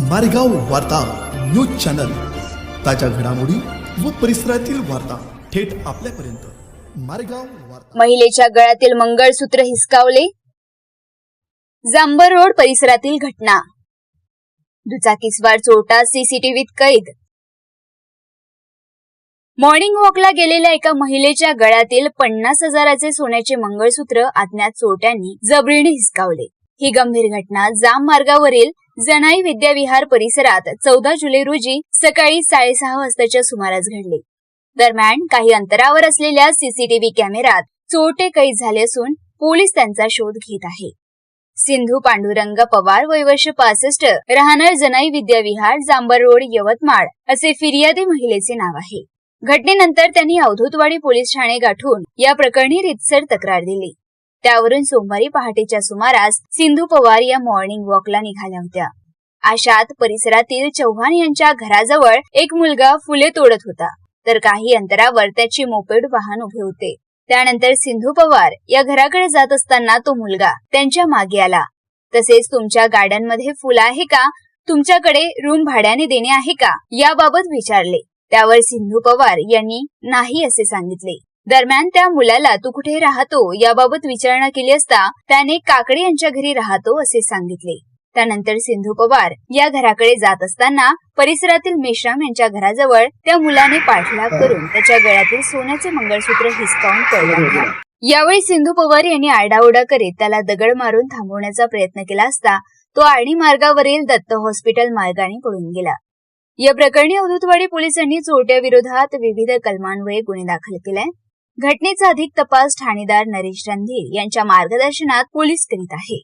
मारेगाव वार्ता news channel. ताज्या घडामोडी व परिसरातील वार्ता थेट आपल्यापर्यंत. मारेगाव वार्ता. महिलेच्या गळ्यातील मंगळसूत्र हिसकावले. जांबर रोड परिसरातील घटना. दुचाकीस्वार चोरटा सीसीटीव्हीत कैद. मॉर्निंग वॉकला गेलेल्या एका महिलेच्या गळ्यातील पन्नास हजाराचे सोन्याचे मंगळसूत्र अज्ञात चोरट्यांनी जबरीने हिसकावले. ही गंभीर घटना जाम मार्गावरील जणाई विद्याविहार परिसरात चौदा जुलै रोजी सकाळी साडेसहा वाजताच्या सुमारास घडले. दरम्यान काही अंतरावर असलेल्या सीसीटीव्ही कॅमेऱ्यात चोरटे कैद झाले असून पोलीस त्यांचा शोध घेत आहे. सिंधू पांडुरंग पवार वय वर्ष पासष्ट राहणार जनाई विद्याविहार जांबर रोड यवतमाळ असे फिर्यादी महिलेचे नाव आहे. घटनेनंतर त्यांनी अवधूतवाडी पोलीस ठाणे गाठून या प्रकरणी रितसर तक्रार दिली. त्यावरून सोमवारी पहाटेच्या सुमारास सिंधू पवार या मॉर्निंग वॉकला निघाल्या होत्या. अशात परिसरातील चव्हाण यांच्या घराजवळ एक मुलगा फुले तोडत होता. तर काही अंतरावर त्याची मोपेड वाहन उभे होते. त्यानंतर सिंधू पवार या घराकडे जात असताना तो मुलगा त्यांच्या मागे आला. तसेच तुमच्या गार्डनमध्ये फुल आहे का? तुमच्याकडे रूम भाड्याने देणे आहे का? याबाबत विचारले. त्यावर सिंधू पवार यांनी नाही असे सांगितले. दरम्यान त्या मुलाला तू कुठे राहतो याबाबत विचारणा केली असता त्याने काकडे यांच्या घरी राहतो असे सांगितले. त्यानंतर सिंधू पवार या घराकडे जात असताना परिसरातील मेश्राम यांच्या घराजवळ त्या मुलाने पाठलाग करून त्याच्या गळ्यातील सोन्याचे मंगळसूत्र हिसकावून पळला यावेळी सिंधू पवार यांनी आरडाओरडा करीत त्याला दगड मारून थांबवण्याचा प्रयत्न केला असता तो आणी मार्गावरील दत्त हॉस्पिटल मार्गाने पळून गेला. या प्रकरणी अवधूतवाडी पोलिसांनी चोरट्या विरोधात विविध कलमान्वये गुन्हे दाखल केलाय घटनेचा अधिक तपास ठाणेदार नरेश रणधीर यांच्या मार्गदर्शनात पोलीस करीत आहे.